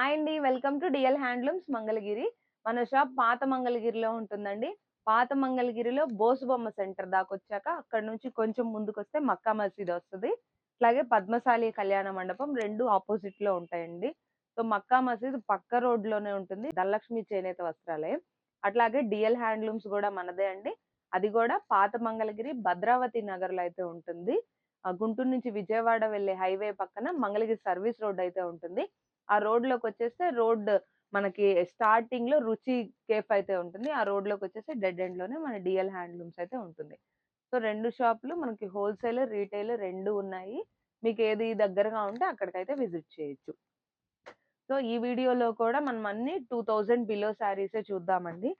Hi అండి. Welcome to DL handlooms Mangalagiri. మన shop పాత మంగళగిరిలో ఉంటుందండి. పాత మంగళగిరిలో బోసుబొమ్మ సెంటర్ దాకా వచ్చాక అక్కడ నుంచి కొంచెం ముందుకు వస్తే మక్కా మసీద్ వస్తుంది. అలాగే పద్మశాలి కళ్యాణ మండపం రెండు ఆపోజిట్లో ఉంటాయండి. సో మక్కా మసీద్ పక్క రోడ్లోనే ఉంటుంది. ధనలక్ష్మి చేనేత వస్త్రాలయం. అట్లాగే డిఎల్ హ్యాండ్లూమ్స్ కూడా మనదే అండి. అది కూడా పాత మంగళగిరి భద్రావతి నగర్లో అయితే ఉంటుంది. ఆ గుంటూరు నుంచి విజయవాడ వెళ్ళే హైవే పక్కన మంగళగిరి సర్వీస్ రోడ్ అయితే ఉంటుంది. ఆ రోడ్లోకి వచ్చేస్తే రోడ్ మనకి స్టార్టింగ్లో రుచి కేఫ్ అయితే ఉంటుంది. ఆ రోడ్లోకి వచ్చేసి డెడ్ ఎండ్లోనే మన డిఎల్ హ్యాండ్లూమ్స్ అయితే ఉంటుంది. సో రెండు షాపులు మనకి హోల్సేల్ రీటైల్ రెండు ఉన్నాయి. మీకు ఏది దగ్గరగా ఉంటే అక్కడికైతే విజిట్ చేయొచ్చు. సో ఈ వీడియోలో కూడా మనం అన్ని టూ థౌజండ్ బిలో శారీసే చూద్దామండి.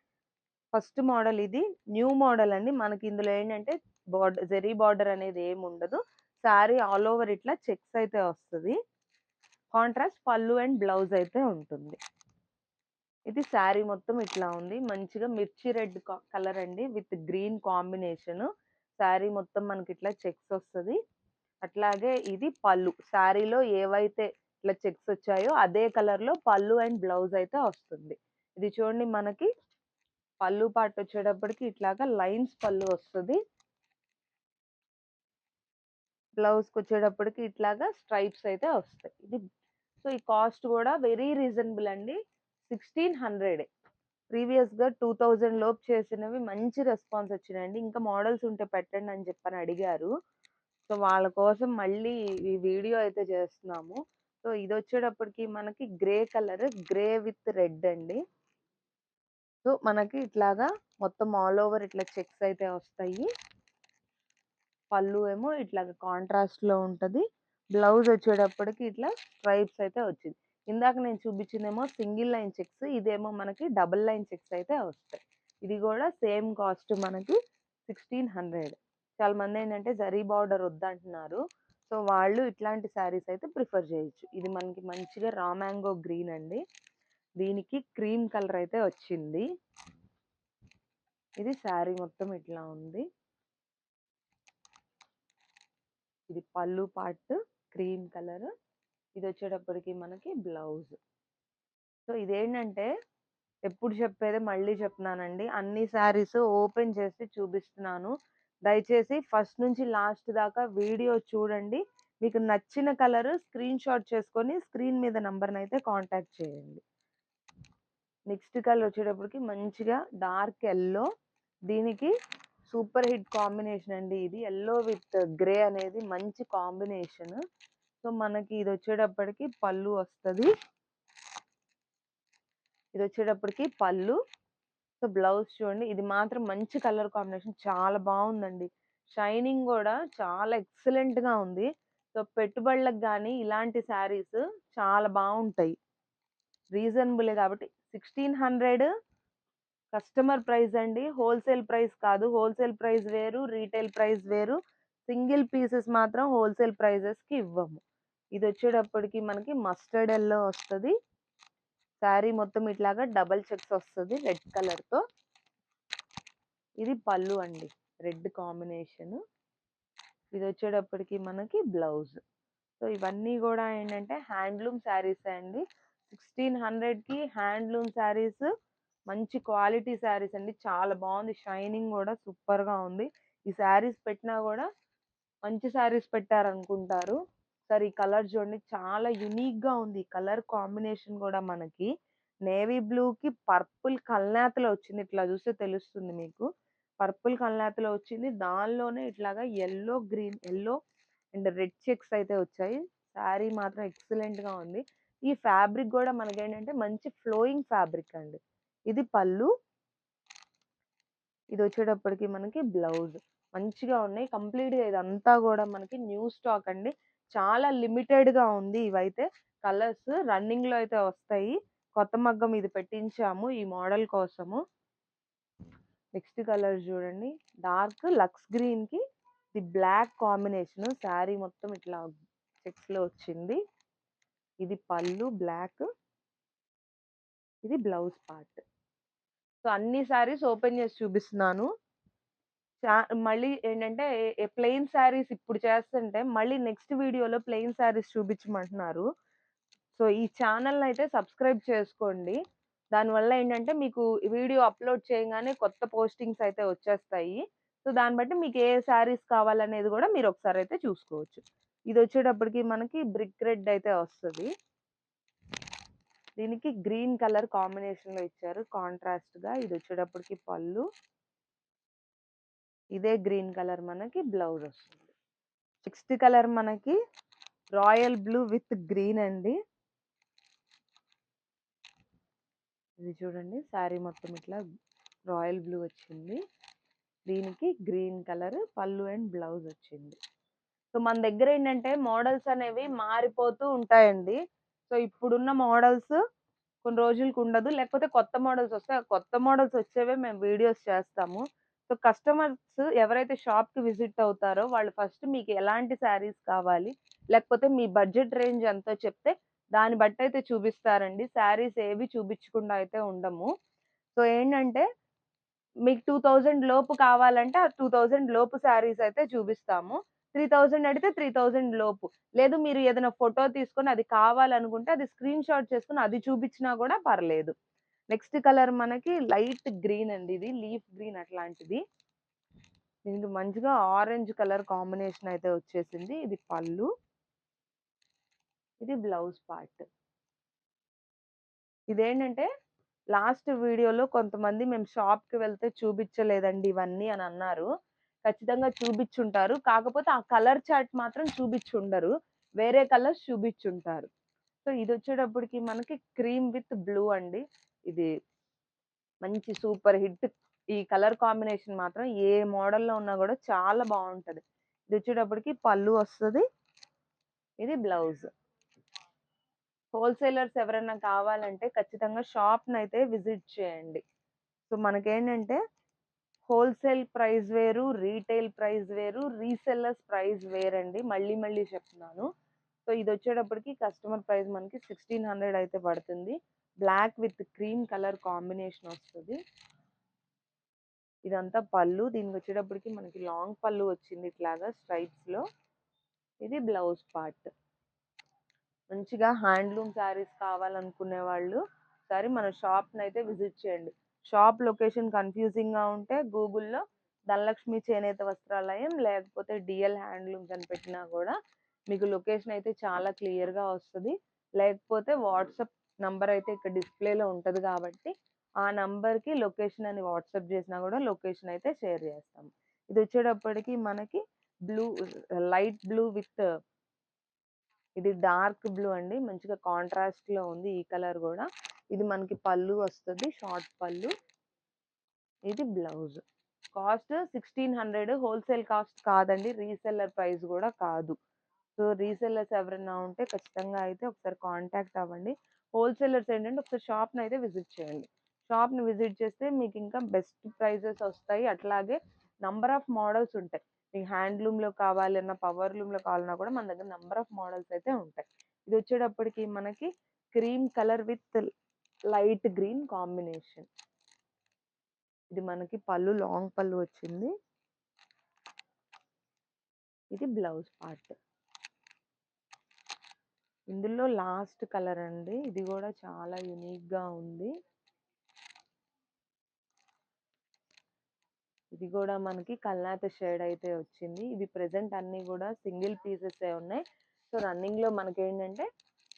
ఫస్ట్ మోడల్ ఇది. న్యూ మోడల్ అండి. మనకి ఇందులో ఏంటంటే బార్డర్ జెరీ బార్డర్ అనేది ఏమి ఉండదు శారీ ఆల్ ఓవర్ ఇట్లా చెక్స్ అయితే వస్తుంది. కాంట్రాస్ట్ పళ్ళు అండ్ బ్లౌజ్ అయితే ఉంటుంది. ఇది శారీ మొత్తం ఇట్లా ఉంది. మంచిగా మిర్చి రెడ్ కలర్ అండి. With green combination. శారీ మొత్తం మనకి ఇట్లా చెక్స్ వస్తుంది. అట్లాగే ఇది పళ్ళు. శారీలో ఏవైతే ఇట్లా చెక్స్ వచ్చాయో అదే కలర్లో పళ్ళు అండ్ బ్లౌజ్ అయితే వస్తుంది. ఇది చూడండి మనకి. పళ్ళు పాటు వచ్చేటప్పటికి ఇట్లాగా లైన్స్ పళ్ళు వస్తుంది. బ్లౌజ్కి వచ్చేటప్పటికి ఇట్లాగా స్ట్రైప్స్ అయితే వస్తాయి. ఇది సో ఈ కాస్ట్ కూడా వెరీ రీజనబుల్ అండి. Sixteen hundred. ప్రీవియస్గా టూ థౌజండ్ లోపు చేసినవి మంచి రెస్పాన్స్ వచ్చినాయండి. ఇంకా మోడల్స్ ఉంటే పెట్టండి అని చెప్పని అడిగారు. సో వాళ్ళ కోసం మళ్ళీ ఈ వీడియో అయితే చేస్తున్నాము. సో ఇది వచ్చేటప్పటికి మనకి grey colour grey with red అండి. సో మనకి ఇట్లాగా మొత్తం ఆల్ ఓవర్ ఇట్లా చెక్స్ అయితే వస్తాయి. పళ్ళు ఏమో ఇట్లాగా కాంట్రాస్ట్లో ఉంటుంది. బ్లౌజ్ వచ్చేటప్పటికి ఇట్లా స్ట్రైప్స్ అయితే వచ్చింది. ఇందాక నేను చూపించిందేమో సింగిల్ లైన్ చెక్స్ ఇదేమో మనకి డబుల్ లైన్ చెక్స్ అయితే వస్తాయి. ఇది కూడా సేమ్ కాస్ట్ మనకి సిక్స్టీన్ హండ్రెడ్. చాలా మంది ఏంటంటే జరీ బార్డర్ వద్దంటున్నారు. సో వాళ్ళు ఇట్లాంటి శారీస్ అయితే ప్రిఫర్ చేయొచ్చు. ఇది మనకి మంచిగా రా మ్యాంగో గ్రీన్ అండి. దీనికి క్రీమ్ కలర్ అయితే వచ్చింది. ఇది శారీ మొత్తం ఇట్లా ఉంది. ఇది పళ్ళు పార్ట్ క్రీమ్ కలర్. ఇది వచ్చేటప్పటికి మనకి బ్లౌజ్. సో ఇదేంటంటే ఎప్పుడు చెప్పేది మళ్ళీ చెప్తున్నానండి. అన్ని శారీస్ ఓపెన్ చేసి చూపిస్తున్నాను. దయచేసి ఫస్ట్ నుంచి లాస్ట్ దాకా వీడియో చూడండి. మీకు నచ్చిన కలర్ స్క్రీన్ షాట్ చేసుకొని స్క్రీన్ మీద నంబర్ని అయితే కాంటాక్ట్ చేయండి. నెక్స్ట్ కలర్ వచ్చేటప్పటికి మంచిగా డార్క్ ఎల్లో. దీనికి సూపర్ హిట్ కాంబినేషన్ అండి ఇది. ఎల్లో విత్ గ్రే అనేది మంచి కాంబినేషన్. సో మనకి ఇది వచ్చేటప్పటికి పళ్ళు వస్తుంది. ఇది వచ్చేటప్పటికి పళ్ళు. సో బ్లౌజ్ చూడండి. ఇది మాత్రం మంచి కలర్ కాంబినేషన్. చాలా బాగుందండి. షైనింగ్ కూడా చాలా ఎక్సలెంట్గా ఉంది. సో పెట్టుబడులకు కానీ ఇలాంటి శారీస్ చాలా బాగుంటాయి. రీజనబులే కాబట్టి. సిక్స్టీన్ హండ్రెడ్ కస్టమర్ ప్రైస్ అండి. హోల్సేల్ ప్రైస్ కాదు. హోల్సేల్ ప్రైస్ వేరు రీటైల్ ప్రైస్ వేరు. సింగిల్ పీసెస్ మాత్రం హోల్సేల్ ప్రైజెస్కి ఇవ్వము. ఇది వచ్చేటప్పటికి మనకి మస్టర్డ్ ఎల్లో వస్తుంది. శారీ మొత్తం ఇట్లాగా డబల్ చెక్స్ వస్తుంది రెడ్ కలర్తో. ఇది పళ్ళు అండి. Red combination. ఇది వచ్చేటప్పటికి మనకి బ్లౌజ్. సో ఇవన్నీ కూడా ఏంటంటే హ్యాండ్లూమ్ శారీస్ అండి. సిక్స్టీన్ హండ్రెడ్కి హ్యాండ్లూమ్ శారీస్ మంచి క్వాలిటీ శారీస్ అండి. చాలా బాగుంది. షైనింగ్ కూడా సూపర్గా ఉంది. ఈ శారీస్ పెట్టినా కూడా మంచి శారీస్ పెట్టారనుకుంటారు. సరే ఈ కలర్ చూడండి. చాలా యునిక్గా ఉంది. ఈ కలర్ కాంబినేషన్ కూడా మనకి. నేవీ బ్లూకి పర్పుల్ కల్నాతలో వచ్చింది. ఇట్లా చూస్తే తెలుస్తుంది మీకు. పర్పుల్ కల్నాతలో వచ్చింది. దానిలోనే ఇట్లాగా yellow green yellow and red checks అయితే వచ్చాయి. శారీ మాత్రం ఎక్సలెంట్గా ఉంది. ఈ ఫ్యాబ్రిక్ కూడా మనకేంటంటే మంచి ఫ్లోయింగ్ ఫ్యాబ్రిక్ అండి. ఇది పళ్ళు. ఇది వచ్చేటప్పటికి మనకి బ్లౌజ్. మంచిగా ఉన్నాయి. కంప్లీట్గా ఇదంతా కూడా మనకి న్యూ స్టాక్ అండి. చాలా లిమిటెడ్గా ఉంది ఇవైతే. కలర్స్ రన్నింగ్లో అయితే వస్తాయి. కొత్త మగ్గం ఇది పెట్టించాము ఈ మోడల్ కోసము. నెక్స్ట్ కలర్ చూడండి. డార్క్ లక్స్ గ్రీన్కి ఇది బ్లాక్ కాంబినేషన్. శారీ మొత్తం ఇట్లా చెక్స్లో వచ్చింది. ఇది పళ్ళు బ్లాక్. ఇది బ్లౌజ్ పార్ట్. సో అన్ని శారీస్ ఓపెన్ చేసి చూపిస్తున్నాను. మళ్ళీ ఏంటంటే ప్లెయిన్ శారీస్ ఇప్పుడు చేస్తుంటే మళ్ళీ నెక్స్ట్ వీడియోలో ప్లెయిన్ శారీస్ చూపించమంటున్నారు. సో ఈ ఛానల్ని అయితే సబ్స్క్రైబ్ చేసుకోండి. దానివల్ల ఏంటంటే మీకు వీడియో అప్లోడ్ చేయగానే కొత్త పోస్టింగ్స్ అయితే వచ్చేస్తాయి. సో దాన్ని బట్టి మీకు ఏ శారీస్ కావాలనేది కూడా మీరు ఒకసారి అయితే చూసుకోవచ్చు. ఇది వచ్చేటప్పటికి మనకి బ్రిక్ రెడ్ అయితే వస్తుంది. దీనికి గ్రీన్ కలర్ కాంబినేషన్లో ఇచ్చారు. కాంట్రాస్ట్గా ఇది వచ్చేటప్పటికి పళ్ళు. ఇదే గ్రీన్ కలర్ మనకి బ్లౌజ్ వస్తుంది. నెక్స్ట్ కలర్ మనకి రాయల్ బ్లూ విత్ గ్రీన్ అండి. ఇది చూడండి శారీ మొత్తం ఇట్లా రాయల్ బ్లూ వచ్చింది. దీనికి గ్రీన్ కలర్ పళ్ళు అండ్ బ్లౌజ్ వచ్చింది. సో మన దగ్గర ఏంటంటే మోడల్స్ అనేవి మారిపోతూ ఉంటాయండి. సో ఇప్పుడున్న మోడల్స్ కొన్ని రోజులకు ఉండదు లేకపోతే కొత్త మోడల్స్ వస్తాయి ఆ కొత్త మోడల్స్ వచ్చేవే మేము వీడియోస్ చేస్తాము. సో కస్టమర్స్ ఎవరైతే షాప్కి విజిట్ అవుతారో వాళ్ళు ఫస్ట్ మీకు ఎలాంటి శారీస్ కావాలి లేకపోతే మీ బడ్జెట్ రేంజ్ ఎంతో చెప్తే దాన్ని బట్టి అయితే చూపిస్తారండి. శారీస్ ఏవి చూపించకుండా అయితే ఉండము. సో ఏంటంటే మీకు టూ థౌజండ్ లోపు కావాలంటే ఆ టూ థౌజండ్ లోపు శారీస్ అయితే చూపిస్తాము. త్రీ థౌజండ్ అడిగితే త్రీ థౌజండ్ లోపు. లేదు మీరు ఏదైనా ఫోటో తీసుకొని అది కావాలనుకుంటే అది స్క్రీన్ షాట్ చేసుకుని అది చూపించినా కూడా పర్లేదు. నెక్స్ట్ కలర్ మనకి లైట్ గ్రీన్ అండి ఇది లీఫ్ గ్రీన్ అట్లాంటిది. దీనికి మంచిగా ఆరెంజ్ కలర్ కాంబినేషన్ అయితే వచ్చేసింది. ఇది పళ్ళు. ఇది బ్లౌజ్ పార్ట్. ఇదేంటంటే లాస్ట్ వీడియోలో కొంతమంది మేము షాప్కి వెళ్తే చూపించలేదండి ఇవన్నీ అని అన్నారు. ఖచ్చితంగా చూపించుంటారు. కాకపోతే ఆ కలర్ చార్ట్ మాత్రం చూపించుండరు. వేరే కలర్స్ చూపించుంటారు. సో ఇది వచ్చేటప్పటికి మనకి క్రీమ్ విత్ బ్లూ అండి. ఇది మంచి సూపర్ హిట్. ఈ కలర్ కాంబినేషన్ మాత్రం ఏ మోడల్లో ఉన్నా కూడా చాలా బాగుంటుంది. ఇది వచ్చేటప్పటికి పళ్ళు వస్తుంది. ఇది బ్లౌజ్. హోల్సేలర్స్ ఎవరైనా కావాలంటే ఖచ్చితంగా షాప్ని అయితే విజిట్ చేయండి. సో మనకేంటంటే హోల్సేల్ ప్రైస్ వేరు రీటైల్ ప్రైస్ వేరు రీసెల్లర్స్ ప్రైస్ వేరండి. మళ్ళీ మళ్ళీ చెప్తున్నాను. సో ఇది వచ్చేటప్పటికి కస్టమర్ ప్రైస్ మనకి సిక్స్టీన్ హండ్రెడ్ అయితే పడుతుంది. Black with cream colour combination వస్తుంది. ఇదంతా పళ్ళు. దీనికి వచ్చేటప్పటికి మనకి లాంగ్ పళ్ళు వచ్చింది ఇట్లాగా స్ట్రైప్స్లో. ఇది బ్లౌజ్ పార్ట్. మంచిగా హ్యాండ్లూమ్ శారీస్ కావాలనుకునే వాళ్ళు సరే మన షాప్ని అయితే విజిట్ చేయండి. షాప్ లొకేషన్ కన్ఫ్యూజింగ్గా ఉంటే గూగుల్లో ధనలక్ష్మి చేనేత వస్త్రాలయం లేకపోతే డిఎల్ హ్యాండ్లూమ్స్ అని పెట్టినా కూడా మీకు లొకేషన్ అయితే చాలా క్లియర్గా వస్తుంది. లేకపోతే వాట్సాప్ నంబర్ అయితే ఇక్కడ డిస్ప్లేలో ఉంటుంది కాబట్టి ఆ నంబర్కి లొకేషన్ అని వాట్సాప్ చేసినా కూడా లొకేషన్ అయితే షేర్ చేస్తాం. ఇది వచ్చేటప్పటికి మనకి బ్లూ లైట్ బ్లూ విత్ ఇది డార్క్ బ్లూ అండి. మంచిగా కాంట్రాస్ట్లో ఉంది ఈ కలర్ కూడా. ఇది మనకి పళ్ళు వస్తుంది షార్ట్ పళ్ళు. ఇది blouse. Cost sixteen hundred wholesale cost కాదండి రీసెల్లర్ ప్రైస్ కూడా కాదు. సో రీసెల్లర్స్ ఎవరైనా ఉంటే ఖచ్చితంగా అయితే ఒకసారి కాంటాక్ట్ అవ్వండి. హోల్సేలర్స్ ఏంటంటే ఒకసారి షాప్ని అయితే విజిట్ చేయండి. షాప్ని విజిట్ చేస్తే మీకు ఇంకా బెస్ట్ ప్రైజెస్ వస్తాయి. అట్లాగే నంబర్ ఆఫ్ మోడల్స్ ఉంటాయి. మీకు హ్యాండ్లూమ్లో కావాలన్నా పవర్ లూమ్లో కావాలన్నా కూడా మన దగ్గర నంబర్ ఆఫ్ మోడల్స్ అయితే ఉంటాయి. ఇది వచ్చేటప్పటికి మనకి cream colour with light green combination. ఇది మనకి పళ్ళు లాంగ్ పళ్ళు వచ్చింది. ఇది బ్లౌజ్ పార్ట్. ఇందులో లాస్ట్ కలర్ అండి. ఇది కూడా చాలా యునిక్గా ఉంది. ఇది కూడా మనకి కల్నాత షేడ్ అయితే వచ్చింది. ఇవి ప్రెసెంట్ అన్ని కూడా సింగిల్ పీసెస్ ఉన్నాయి. సో రన్నింగ్లో మనకి ఏంటంటే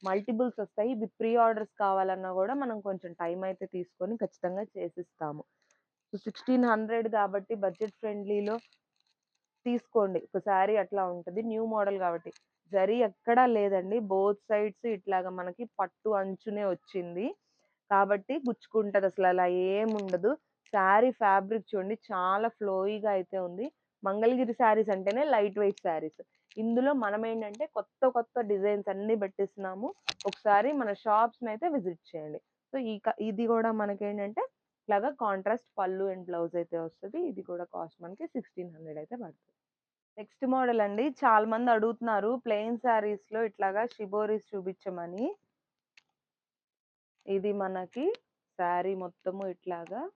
మల్టిపుల్స్ వస్తాయి. ఇవి ప్రీ ఆర్డర్స్ కావాలన్నా కూడా మనం కొంచెం టైం అయితే తీసుకొని ఖచ్చితంగా చేసిస్తాము. సో సిక్స్టీన్ హండ్రెడ్ కాబట్టి బడ్జెట్ ఫ్రెండ్లీలో తీసుకోండి. ఒక శారీ అట్లా ఉంటుంది. న్యూ మోడల్ కాబట్టి. జరీ ఎక్కడా లేదండి. బోత్ సైడ్స్ ఇట్లాగా మనకి పట్టు అంచునే వచ్చింది. కాబట్టి గుచ్చుకుంటుంది అసలు. అలా ఏముండదు శారీ ఫ్యాబ్రిక్ చూడండి. చాలా ఫ్లోయిగా అయితే ఉంది. మంగళగిరి శారీస్ అంటేనే లైట్ వెయిట్ శారీస్. ఇందులో మనం ఏంటంటే కొత్త కొత్త డిజైన్స్ అన్ని పెట్టిస్తున్నాము. ఒకసారి మన షాప్స్ని అయితే విజిట్ చేయండి. సో ఈ క- ఇది కూడా మనకి ఏంటంటే ఇలాగా కాంట్రాస్ట్ పళ్ళు అండ్ బ్లౌజ్ అయితే వస్తుంది. ఇది కూడా కాస్ట్ మనకి సిక్స్టీన్ హండ్రెడ్ అయితే పడుతుంది. నెక్స్ట్ మోడల్ అండి. చాలా మంది అడుగుతున్నారు ప్లెయిన్ శారీస్లో ఇట్లాగా షిబోరీస్ చూపించమని. ఇది మనకి శారీ మొత్తము ఇట్లాగా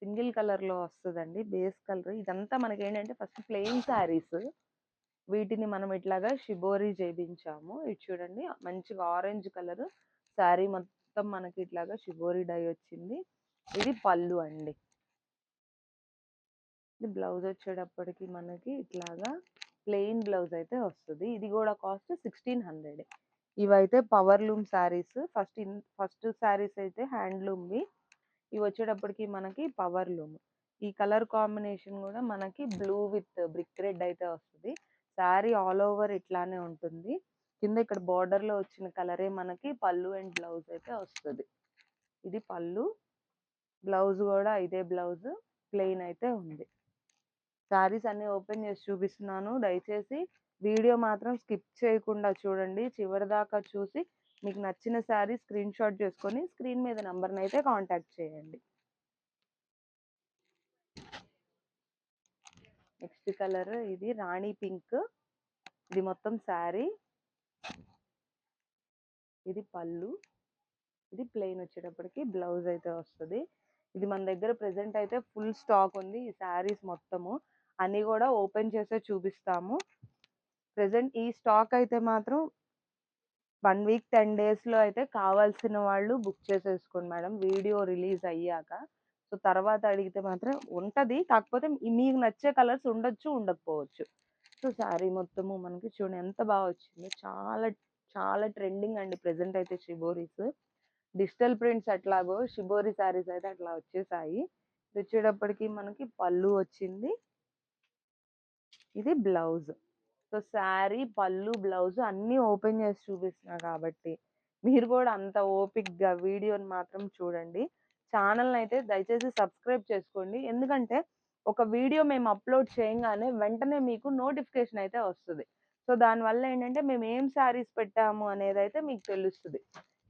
సింగిల్ కలర్లో వస్తుందండి. Base colour. ఇదంతా మనకి ఏంటంటే ఫస్ట్ ప్లెయిన్ శారీస్. వీటిని మనం ఇట్లాగా షిబోరి చేయించాము ఇది చూడండి మంచిగా ఆరెంజ్ కలర్ శారీ మొత్తం మనకి ఇట్లాగా షిబోరి డై వచ్చింది. ఇది పళ్ళు అండి. ఇది బ్లౌజ్ వచ్చేటప్పటికి మనకి ఇట్లాగా ప్లెయిన్ బ్లౌజ్ అయితే వస్తుంది. ఇది కూడా కాస్ట్ సిక్స్టీన్ హండ్రెడ్. ఇవైతే power loom saris. First in first saris అయితే హ్యాండ్లూమ్వి ఇవి వచ్చేటప్పటికి మనకి పవర్ లూమ్. ఈ కలర్ కాంబినేషన్ కూడా మనకి బ్లూ విత్ బ్రిక్ రెడ్ అయితే వస్తుంది. శారీ ఆల్ ఓవర్ ఇట్లానే ఉంటుంది. కింద ఇక్కడ బార్డర్లో లో వచ్చిన కలరే మనకి పళ్ళు అండ్ బ్లౌజ్ అయితే వస్తుంది. ఇది పళ్ళు బ్లౌజ్ కూడా ఇదే బ్లౌజ్ ప్లెయిన్ అయితే ఉంది. శారీస్ అన్ని ఓపెన్ చేసి చూపిస్తున్నాను. దయచేసి వీడియో మాత్రం స్కిప్ చేయకుండా చూడండి. చివరి దాకా చూసి మీకు నచ్చిన శారీ స్క్రీన్ షాట్ చేసుకొని స్క్రీన్ మీద నెంబర్ని అయితే కాంటాక్ట్ చేయండి. నెక్స్ట్ కలర్ ఇది రాణి పింక్. ఇది మొత్తం శారీ. ఇది పళ్ళు. ఇది ప్లెయిన్ వచ్చేటప్పటికి బ్లౌజ్ అయితే వస్తుంది. ఇది మన దగ్గర ప్రెసెంట్ అయితే ఫుల్ స్టాక్ ఉంది ఈ శారీస్ మొత్తము. అన్ని కూడా ఓపెన్ చేసే చూపిస్తాము. ప్రెసెంట్ ఈ స్టాక్ అయితే మాత్రం వన్ వీక్ టెన్ డేస్లో అయితే కావాల్సిన వాళ్ళు బుక్ చేసేసుకోండి మేడం. వీడియో రిలీజ్ అయ్యాక. సో తర్వాత అడిగితే మాత్రం ఉంటుంది. కాకపోతే మీకు నచ్చే కలర్స్ ఉండొచ్చు ఉండకపోవచ్చు. సో శారీ మొత్తము మనకి చూడండి ఎంత బాగా వచ్చిందో. చాలా చాలా ట్రెండింగ్ అండి ప్రెసెంట్ అయితే షిబోరీస్. డిజిటల్ ప్రింట్స్ అట్లాగో షిబోరీ శారీస్ అయితే అట్లా వచ్చేసాయి. వచ్చేటప్పటికి మనకి పళ్ళు వచ్చింది. ఇది బ్లౌజ్. సో శారీ పళ్ళు బ్లౌజ్ అన్నీ ఓపెన్ చేసి చూపిస్తున్నా కాబట్టి మీరు కూడా అంత ఓపిక్గా వీడియోని మాత్రం చూడండి. ఛానల్ని అయితే దయచేసి సబ్స్క్రైబ్ చేసుకోండి. ఎందుకంటే ఒక వీడియో మేము అప్లోడ్ చేయగానే వెంటనే మీకు నోటిఫికేషన్ అయితే వస్తుంది. సో దానివల్ల ఏంటంటే మేము ఏం శారీస్ పెట్టాము అనేది అయితే మీకు తెలుస్తుంది.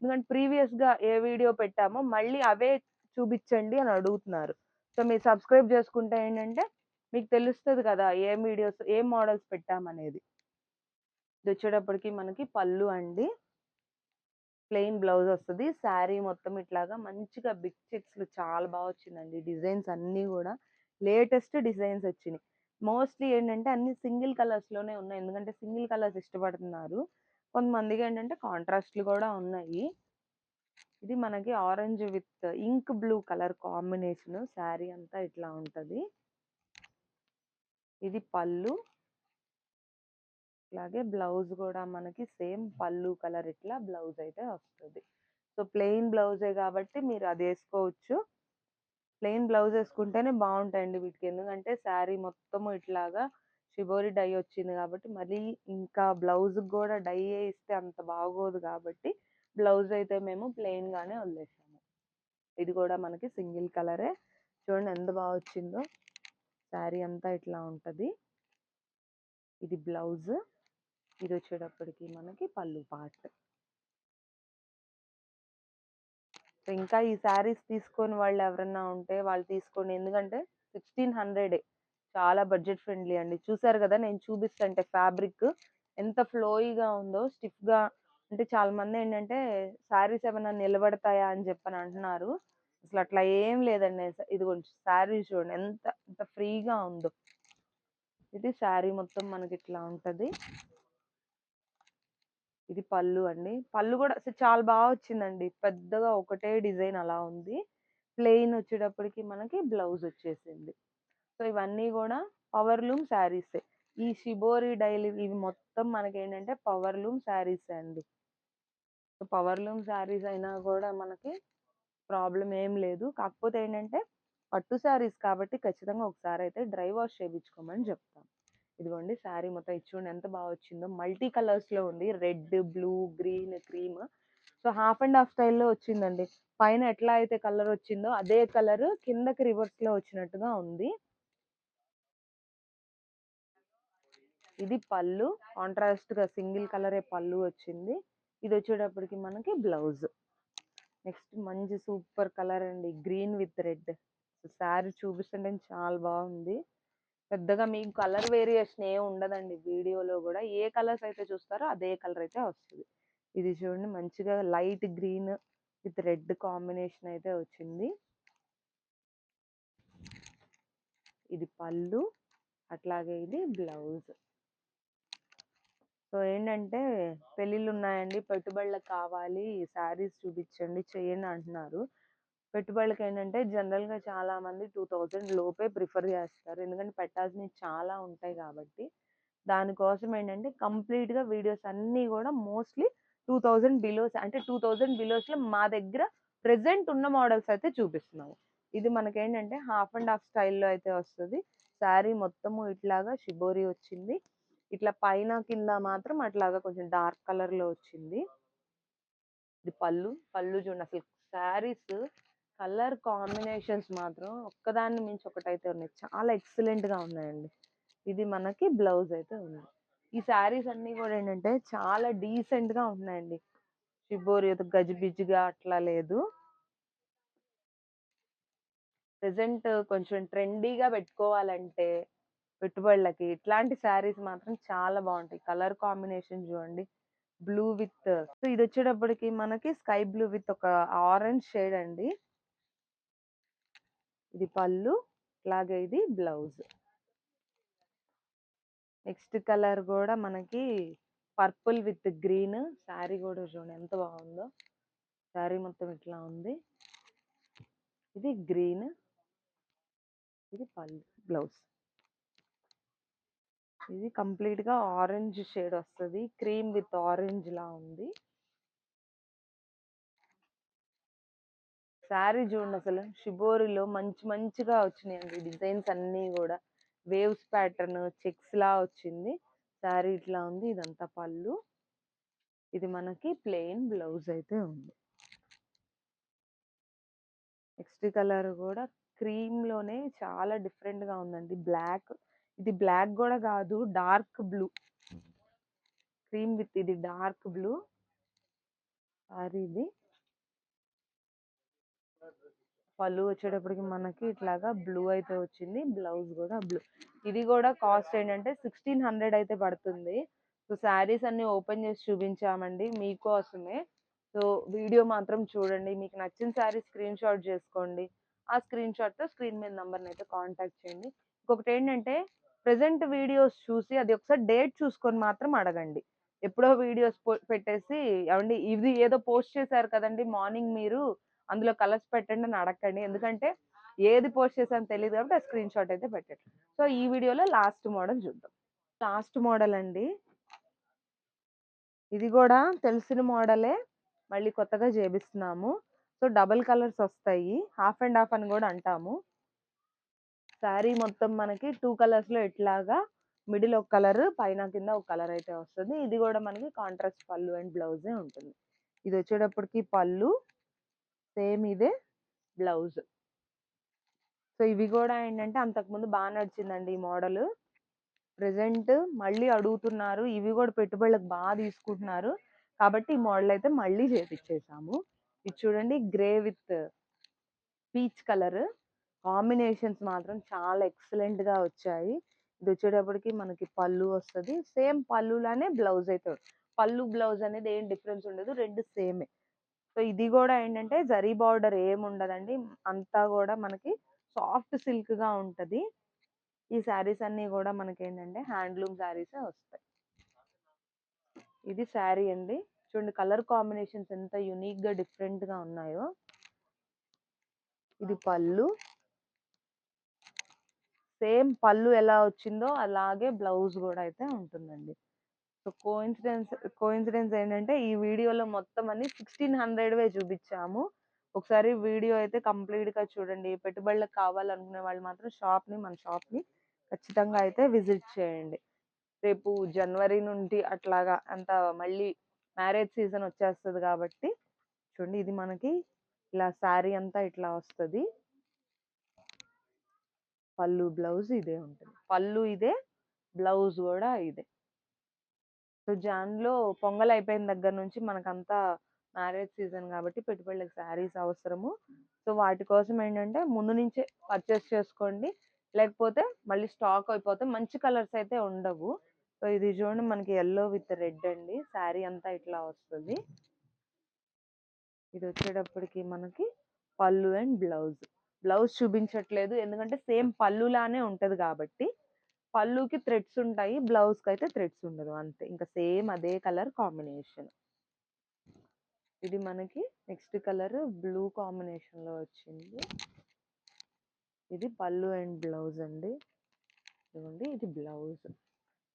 ఎందుకంటే ప్రీవియస్గా ఏ వీడియో పెట్టామో మళ్ళీ అవే చూపించండి అని అడుగుతున్నారు. సో మీరు సబ్స్క్రైబ్ చేసుకుంటే ఏంటంటే మీకు తెలుస్తుంది కదా ఏం వీడియోస్ ఏం మోడల్స్ పెట్టామనేది. ఇది వచ్చేటప్పటికి మనకి పళ్ళు అండి. ప్లెయిన్ బ్లౌజ్ వస్తుంది. శారీ మొత్తం ఇట్లాగా మంచిగా బిగ్ చెక్స్లు చాలా బాగా వచ్చిందండి. డిజైన్స్ అన్నీ కూడా లేటెస్ట్ డిజైన్స్ వచ్చినాయి. మోస్ట్లీ ఏంటంటే అన్ని సింగిల్ కలర్స్లోనే ఉన్నాయి. ఎందుకంటే సింగిల్ కలర్స్ ఇష్టపడుతున్నారు. కొంతమందికి ఏంటంటే కాంట్రాస్ట్లు కూడా ఉన్నాయి. ఇది మనకి orange with ink blue colour combination sari అంతా ఇట్లా ఉంటుంది. ఇది పళ్ళు. అలాగే బ్లౌజ్ కూడా మనకి సేమ్ పళ్ళు కలర్ ఇట్లా బ్లౌజ్ అయితే వస్తుంది. సో ప్లెయిన్ బ్లౌజే కాబట్టి మీరు అది వేసుకోవచ్చు. ప్లెయిన్ బ్లౌజ్ వేసుకుంటేనే బాగుంటాయండి వీటికి. ఎందుకంటే శారీ మొత్తము ఇట్లాగా షిబోరి డై వచ్చింది కాబట్టి మళ్ళీ ఇంకా బ్లౌజ్కి కూడా డై ఇస్తే అంత బాగోదు కాబట్టి బ్లౌజ్ అయితే మేము ప్లెయిన్గానే వదిలేసాము. ఇది కూడా మనకి సింగిల్ కలరే. చూడండి ఎంత బాగా వచ్చిందో. శారీ అంతా ఇట్లా ఉంటుంది. ఇది బ్లౌజ్. ఇది వచ్చేటప్పటికి మనకి పళ్ళు పార్ట్. సో ఇంకా ఈ శారీస్ తీసుకొని వాళ్ళు ఎవరన్నా ఉంటే వాళ్ళు తీసుకోండి. ఎందుకంటే సిక్స్టీన్ హండ్రెడ్. చాలా బడ్జెట్ ఫ్రెండ్లీ అండి. చూసారు కదా నేను చూపిస్తుంటే ఫ్యాబ్రిక్ ఎంత ఫ్లోయిగా ఉందో స్టిఫ్గా. అంటే చాలా మంది ఏంటంటే శారీస్ ఏమైనా నిలబడతాయా అని చెప్పని అంటున్నారు. అసలు అట్లా ఏం లేదండి. ఇది కొంచెం శారీ చూడండి. ఎంత ఎంత ఫ్రీగా ఉందో. ఇది శారీ మొత్తం మనకి ఇట్లా ఉంటుంది. ఇది పళ్ళు అండి. పళ్ళు కూడా అసలు చాలా బాగా వచ్చిందండి. పెద్దగా ఒకటే డిజైన్ అలా ఉంది. ప్లెయిన్ వచ్చేటప్పటికి మనకి బ్లౌజ్ వచ్చేసింది. సో ఇవన్నీ కూడా పవర్ లూమ్ శారీసే. ఈ షిబోరి డైలీ ఇవి మొత్తం మనకి ఏంటంటే పవర్ లూమ్ శారీస్ అండి. సో పవర్ లూమ్ శారీస్ అయినా కూడా మనకి ప్రాబ్లం ఏం లేదు. కాకపోతే ఏంటంటే పట్టు శారీస్ కాబట్టి ఖచ్చితంగా ఒకసారి అయితే డ్రై వాష్ చేయించుకోమని చెప్తాం. ఇదిగోండి శారీ మొత్తం ఇది చూడండి ఎంత బాగా వచ్చిందో. మల్టీ కలర్స్లో ఉంది. Red blue green cream. So half and half స్టైల్లో వచ్చిందండి. పైన ఎట్లా అయితే కలర్ వచ్చిందో అదే కలర్ కిందకి రివర్స్లో వచ్చినట్టుగా ఉంది. ఇది పళ్ళు. కాంట్రాస్ట్గా సింగిల్ కలరే పళ్ళు వచ్చింది. ఇది వచ్చేటప్పటికి మనకి బ్లౌజ్. నెక్స్ట్ మంచి సూపర్ కలర్ అండి. Green with red. శారీ చూపిస్తుంటే చాలా బాగుంది. పెద్దగా మీకు కలర్ వేరియేషన్ ఏ ఉండదండి. వీడియోలో కూడా ఏ కలర్స్ అయితే చూస్తారో అదే కలర్ అయితే వస్తుంది. ఇది చూడండి మంచిగా light green with red combination అయితే వచ్చింది. ఇది పళ్ళు అట్లాగే ఇది బ్లౌజ్. సో ఏంటంటే పెళ్ళిళ్ళు ఉన్నాయండి. పెట్టుబడులకు కావాలి. శారీస్ చూపించండి చేయండి అంటున్నారు. పెట్టుబడులకి ఏంటంటే జనరల్గా చాలా మంది టూ థౌజండ్ లోపే ప్రిఫర్ చేస్తారు. ఎందుకంటే పెట్టాల్సినవి చాలా ఉంటాయి కాబట్టి. దానికోసం ఏంటంటే కంప్లీట్గా వీడియోస్ అన్నీ కూడా మోస్ట్లీ టూ థౌజండ్ బిలోస్ అంటే టూ థౌజండ్ బిలోస్లో మా దగ్గర ప్రెసెంట్ ఉన్న మోడల్స్ అయితే చూపిస్తున్నాము. ఇది మనకేంటంటే హాఫ్ అండ్ హాఫ్ స్టైల్లో అయితే వస్తుంది. శారీ మొత్తము ఇట్లాగా షిబోరి వచ్చింది. ఇట్లా పైన కింద మాత్రం అట్లాగా కొంచెం డార్క్ కలర్లో వచ్చింది. ఇది పళ్ళు పళ్ళు చూడండి. అసలు శారీస్ కలర్ కాంబినేషన్స్ మాత్రం ఒక్కదాన్ని మించి ఒకటైతే ఉన్నాయి. చాలా ఎక్సలెంట్గా ఉన్నాయండి. ఇది మనకి బ్లౌజ్ అయితే ఉంది. ఈ శారీస్ అన్నీ కూడా ఏంటంటే చాలా డీసెంట్గా ఉన్నాయండి. షిబోరి ఏదో గజిబిజిగా అట్లా లేదు. ప్రెసెంట్ కొంచెం ట్రెండీగా పెట్టుకోవాలంటే పెట్టుబడులకి ఇట్లాంటి శారీస్ మాత్రం చాలా బాగుంటాయి. కలర్ కాంబినేషన్ చూడండి. బ్లూ విత్ సో ఇది వచ్చేటప్పటికి మనకి స్కై బ్లూ విత్ ఒక ఆరెంజ్ షేడ్ అండి. ఇది పళ్ళు అలాగే ఇది బ్లౌజ్. నెక్స్ట్ కలర్ కూడా మనకి పర్పుల్ విత్ గ్రీన్. శారీ కూడా చూడండి ఎంత బాగుందో. శారీ మొత్తం ఇట్లా ఉంది. ఇది గ్రీన్. ఇది పళ్ళు బ్లౌజ్. ఇది కంప్లీట్గా ఆరెంజ్ షేడ్ వస్తుంది. క్రీమ్ విత్ ఆరెంజ్ లా ఉంది. శారీ చూడండి అసలు. షిబోరిలో మంచి మంచిగా వచ్చినాయండి డిజైన్స్ అన్నీ కూడా వేవ్స్ ప్యాటర్న్ చెక్స్ లా వచ్చింది. శారీ ఇట్లా ఉంది. ఇదంతా పళ్ళు. ఇది మనకి ప్లెయిన్ బ్లౌజ్ అయితే ఉంది. నెక్స్ట్ కలర్ కూడా క్రీమ్లోనే చాలా డిఫరెంట్గా ఉందండి. బ్లాక్. ఇది బ్లాక్ కూడా కాదు డార్క్ బ్లూ. క్రీమ్ విత్ ఇది డార్క్ బ్లూ. సారీ ఇది పళ్ళు వచ్చేటప్పటికి మనకి ఇట్లాగా బ్లూ అయితే వచ్చింది బ్లౌజ్ కూడా బ్లూ. ఇది కూడా కాస్ట్ ఏంటంటే సిక్స్టీన్ హండ్రెడ్ అయితే పడుతుంది. సో శారీస్ అన్ని ఓపెన్ చేసి చూపించామండి మీకోసమే సో వీడియో మాత్రం చూడండి మీకు నచ్చిన శారీ స్క్రీన్ షాట్ చేసుకోండి. ఆ స్క్రీన్ షాట్తో స్క్రీన్ మీద నెంబర్ని అయితే కాంటాక్ట్ చేయండి. ఇంకొకటి ఏంటంటే ప్రజెంట్ వీడియోస్ చూసి అది ఒకసారి డేట్ చూసుకొని మాత్రం అడగండి. ఎప్పుడో వీడియోస్ పెట్టేసి ఏమండి ఇది ఏదో పోస్ట్ చేశారు కదండి మార్నింగ్ మీరు అందులో కలర్స్ పెట్టండి అని అడగండి ఎందుకంటే ఏది పోస్ట్ చేశాను తెలియదు కాబట్టి ఆ స్క్రీన్ షాట్ అయితే పెట్టండి. సో ఈ వీడియోలో లాస్ట్ మోడల్ చూద్దాం. లాస్ట్ మోడల్ అండి. ఇది కూడా తెలిసిన మోడలే. మళ్ళీ కొత్తగా చేపిస్తున్నాము. సో డబుల్ కలర్స్ వస్తాయి. హాఫ్ అండ్ హాఫ్ అని కూడా అంటాము. శారీ మొత్తం మనకి టూ కలర్స్లో ఇట్లాగా మిడిల్ ఒక కలర్ పైన కింద ఒక కలర్ అయితే వస్తుంది. ఇది కూడా మనకి కాంట్రాస్ట్ పళ్ళు అండ్ బ్లౌజే ఉంటుంది. ఇది వచ్చేటప్పటికి పళ్ళు. సేమ్ ఇదే బ్లౌజ్. సో ఇవి కూడా ఏంటంటే అంతకుముందు బాగా నడిచిందండి ఈ మోడల్. ప్రెసెంట్ మళ్ళీ అడుగుతున్నారు. ఇవి కూడా పెట్టుబడులకు బాగా తీసుకుంటున్నారు. కాబట్టి ఈ మోడల్ అయితే మళ్ళీ చేపించేసాము ఇది చూడండి grey with peach colour. Combinations మాత్రం చాలా ఎక్సలెంట్గా వచ్చాయి. ఇది వచ్చేటప్పటికి మనకి పళ్ళు వస్తుంది. సేమ్ పళ్ళులానే బ్లౌజ్ అయితే పళ్ళు బ్లౌజ్ అనేది ఏం డిఫరెన్స్ ఉండదు. రెండు సేమే. సో ఇది కూడా ఏంటంటే జరీ బార్డర్ ఏముండదండి. ఉండదండి అంతా కూడా మనకి సాఫ్ట్ సిల్క్గా ఉంటుంది. ఈ శారీస్ అన్నీ కూడా మనకి ఏంటంటే హ్యాండ్లూమ్ శారీసే వస్తాయి. ఇది శారీ అండి. చూడండి కలర్ కాంబినేషన్స్ ఎంత యునిక్ డిఫరెంట్గా ఉన్నాయో. ఇది పళ్ళు. సేమ్ పళ్ళు ఎలా వచ్చిందో అలాగే బ్లౌజ్ కూడా అయితే ఉంటుందండి. సో కోఇన్సిడెన్స్ కోఇన్సిడెన్స్ ఏంటంటే ఈ వీడియోలో మొత్తం అన్ని సిక్స్టీన్ వే చూపించాము. ఒకసారి వీడియో అయితే కంప్లీట్గా చూడండి. పెట్టుబడులకు కావాలనుకునే వాళ్ళు మాత్రం షాప్ని మన షాప్ని ఖచ్చితంగా అయితే విజిట్ చేయండి. రేపు జనవరి నుండి అట్లాగా అంత మళ్ళీ మ్యారేజ్ సీజన్ వచ్చేస్తుంది కాబట్టి చూడండి ఇది మనకి ఇలా శారీ అంతా ఇట్లా వస్తుంది. పళ్ళు బ్లౌజ్ ఇదే ఉంటుంది. పళ్ళు ఇదే బ్లౌజ్ కూడా ఇదే. సో జాన్లో పొంగల్ అయిపోయిన దగ్గర నుంచి మనకంతా మ్యారేజ్ సీజన్ కాబట్టి పెట్టుబడులకు శారీస్ అవసరము. సో వాటి కోసం ఏంటంటే ముందు నుంచే పర్చేస్ చేసుకోండి. లేకపోతే మళ్ళీ స్టాక్ అయిపోతే మంచి కలర్స్ అయితే ఉండవు. సో ఇది చూడండి మనకి ఎల్లో విత్ రెడ్ అండి. శారీ అంతా ఇట్లా వస్తుంది. ఇది వచ్చేటప్పటికి మనకి పళ్ళు అండ్ బ్లౌజ్. బ్లౌజ్ చూపించట్లేదు. ఎందుకంటే సేమ్ పళ్ళులానే ఉంటది కాబట్టి. పళ్ళుకి థ్రెడ్స్ ఉంటాయి బ్లౌజ్కి అయితే థ్రెడ్స్ ఉండదు అంతే. ఇంకా సేమ్ అదే కలర్ కాంబినేషన్. ఇది మనకి నెక్స్ట్ కలర్ బ్లూ కాంబినేషన్లో వచ్చింది. ఇది పళ్ళు అండ్ బ్లౌజ్ అండి. ఇదిగోండి ఇది బ్లౌజ్.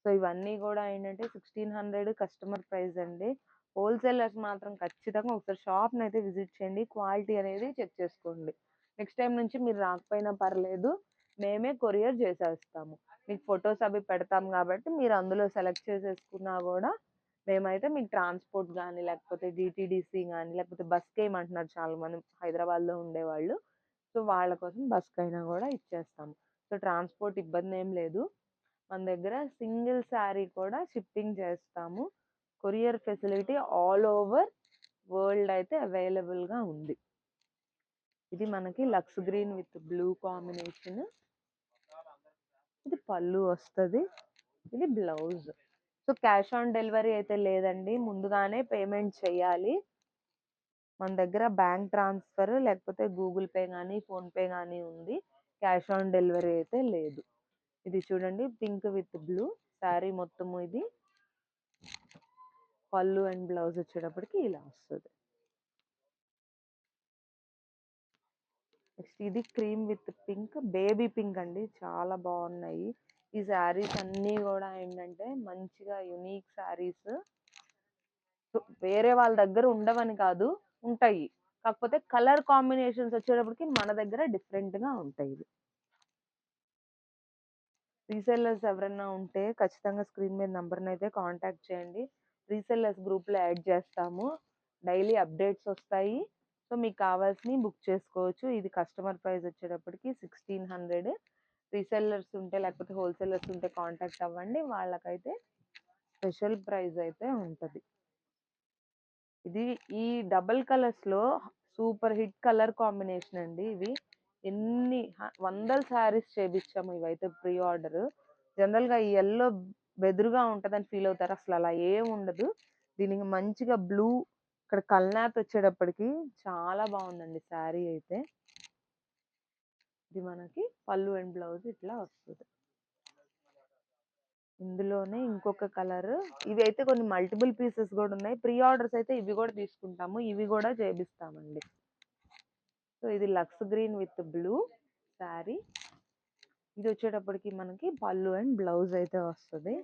సో ఇవన్నీ కూడా ఏంటంటే సిక్స్టీన్ హండ్రెడ్ కస్టమర్ ప్రైస్ అండి. హోల్సేలర్స్ మాత్రం ఖచ్చితంగా ఒకసారి షాప్ని అయితే విజిట్ చేయండి. క్వాలిటీ అనేది చెక్ చేసుకోండి. నెక్స్ట్ టైం నుంచి మీరు రాకపోయినా పర్లేదు మేమే కొరియర్ చేసేస్తాము. మీకు ఫొటోస్ అవి పెడతాం కాబట్టి మీరు అందులో సెలెక్ట్ చేసేసుకున్నా కూడా మేమైతే మీకు ట్రాన్స్పోర్ట్ కానీ లేకపోతే జీటీడీసీ కానీ లేకపోతే బస్కి ఏమంటున్నారు చాలా మంది హైదరాబాద్లో ఉండేవాళ్ళు. సో వాళ్ళ కోసం బస్కి అయినా కూడా ఇచ్చేస్తాము. సో ట్రాన్స్పోర్ట్ ఇబ్బంది ఏం లేదు. మన దగ్గర సింగిల్ శారీ కూడా షిప్పింగ్ చేస్తాము. Courier facility all over world అయితే అవైలబుల్గా ఉంది. ఇది మనకి lux green with blue combination. ఇది పళ్ళు వస్తుంది. ఇది blouse. So cash on delivery అయితే లేదండి. ముందుగానే పేమెంట్ చేయాలి. మన దగ్గర బ్యాంక్ ట్రాన్స్ఫర్ లేకపోతే గూగుల్ పే కానీ ఫోన్పే కానీ ఉంది. క్యాష్ ఆన్ డెలివరీ అయితే లేదు. ఇది చూడండి పింక్ విత్ బ్లూ. శారీ మొత్తము ఇది. పళ్ళు అండ్ బ్లౌజ్ వచ్చేటప్పటికి ఇలా వస్తుంది. నెక్స్ట్ ఇది cream with pink baby pink అండి. చాలా బాగున్నాయి. ఈ శారీస్ అన్నీ కూడా ఏంటంటే మంచిగా యునీక్ శారీస్. వేరే వాళ్ళ దగ్గర ఉండవని కాదు ఉంటాయి. కాకపోతే కలర్ కాంబినేషన్స్ వచ్చేటప్పటికి మన దగ్గర డిఫరెంట్గా ఉంటాయి ఇవి. రీసెల్లర్స్ ఎవరైనా ఉంటే ఖచ్చితంగా స్క్రీన్ మీద నెంబర్ని అయితే కాంటాక్ట్ చేయండి. రీసెల్లర్స్ గ్రూప్లో యాడ్ చేస్తాము. డైలీ అప్డేట్స్ వస్తాయి. సో మీకు కావాల్సినవి బుక్ చేసుకోవచ్చు. ఇది కస్టమర్ ప్రైస్ వచ్చేటప్పటికి సిక్స్టీన్ హండ్రెడ్. రీసెల్లర్స్ ఉంటే లేకపోతే హోల్సేలర్స్ ఉంటే కాంటాక్ట్ అవ్వండి. వాళ్ళకైతే స్పెషల్ ప్రైస్ అయితే ఉంటుంది. ఇది ఈ డబల్ కలర్స్లో సూపర్ హిట్ కలర్ కాంబినేషన్ అండి ఇవి. ఎన్ని వందల శారీస్ చేపించాము ఇవైతే ప్రీ ఆర్డర్. జనరల్గా ఈ ఎల్లో బెదురుగా ఉంటుందని ఫీల్ అవుతారు. అసలు అలా ఏం ఉండదు. దీనికి మంచిగా బ్లూ ఇక్కడ కల్నాత్ వచ్చేటప్పటికి చాలా బాగుందండి శారీ అయితే. ఇది మనకి పళ్ళు అండ్ బ్లౌజ్ ఇట్లా వస్తుంది. ఇందులోనే ఇంకొక కలర్. ఇవి అయితే కొన్ని మల్టిపుల్ పీసెస్ కూడా ఉన్నాయి. ప్రీ ఆర్డర్స్ అయితే ఇవి కూడా తీసుకుంటాము. ఇవి కూడా చేపిస్తామండి. సో ఇది lux green with blue sari. ఇది వచ్చేటప్పటికి మనకి పళ్ళు అండ్ బ్లౌజ్ అయితే వస్తుంది.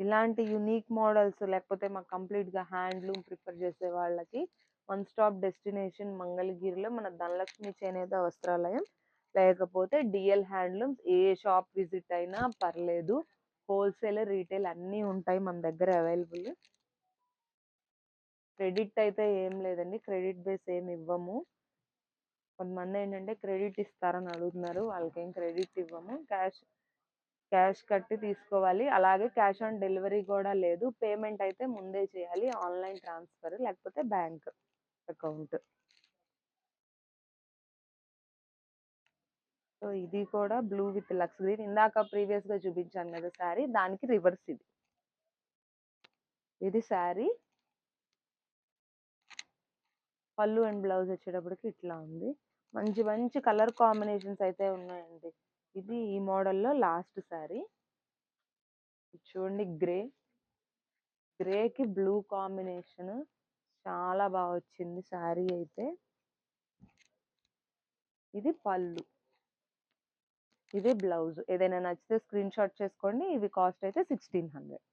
ఇలాంటి యునీక్ మోడల్స్ లేకపోతే మాకు కంప్లీట్గా హ్యాండ్లూమ్ ప్రిఫర్ చేసే వాళ్ళకి వన్ స్టాప్ డెస్టినేషన్ మంగళగిరిలో మన ధనలక్ష్మి చేనేత వస్త్రాలయం. లేకపోతే డిఎల్ హ్యాండ్లూమ్స్ ఏ షాప్ విజిట్ అయినా పర్లేదు. హోల్సేల్ రీటైల్ అన్నీ ఉంటాయి మన దగ్గర అవైలబుల్. క్రెడిట్ అయితే ఏం లేదండి. క్రెడిట్ బేస్ ఏం ఇవ్వము. కొంతమంది ఏంటంటే క్రెడిట్ ఇస్తారని అడుగుతున్నారు. వాళ్ళకేం క్రెడిట్ ఇవ్వము. క్యాష్ క్యాష్ కట్టి తీసుకోవాలి. అలాగే క్యాష్ ఆన్ డెలివరీ కూడా లేదు. పేమెంట్ అయితే ముందే చేయాలి. ఆన్లైన్ ట్రాన్స్ఫర్ లేకపోతే బ్యాంక్ అకౌంట్. సో ఇది కూడా బ్లూ విత్ లక్స్ గ్రీన్. ఇందాక ప్రీవియస్గా చూపించాను కదా శారీ. దానికి రివర్స్ ఇది. ఇది శారీ. పళ్ళు అండ్ బ్లౌజ్ వచ్చేటప్పటికి ఇట్లా ఉంది. మంచి మంచి కలర్ కాంబినేషన్స్ అయితే ఉన్నాయండి. ఇది ఈ మోడల్లో లాస్ట్ శారీ చూడండి గ్రే. గ్రేకి blue combination. చాలా బాగా వచ్చింది శారీ అయితే. ఇది పళ్ళు. ఇది బ్లౌజ్. ఏదైనా నచ్చితే స్క్రీన్ షాట్ చేసుకోండి. ఇవి కాస్ట్ అయితే సిక్స్టీన్ హండ్రెడ్.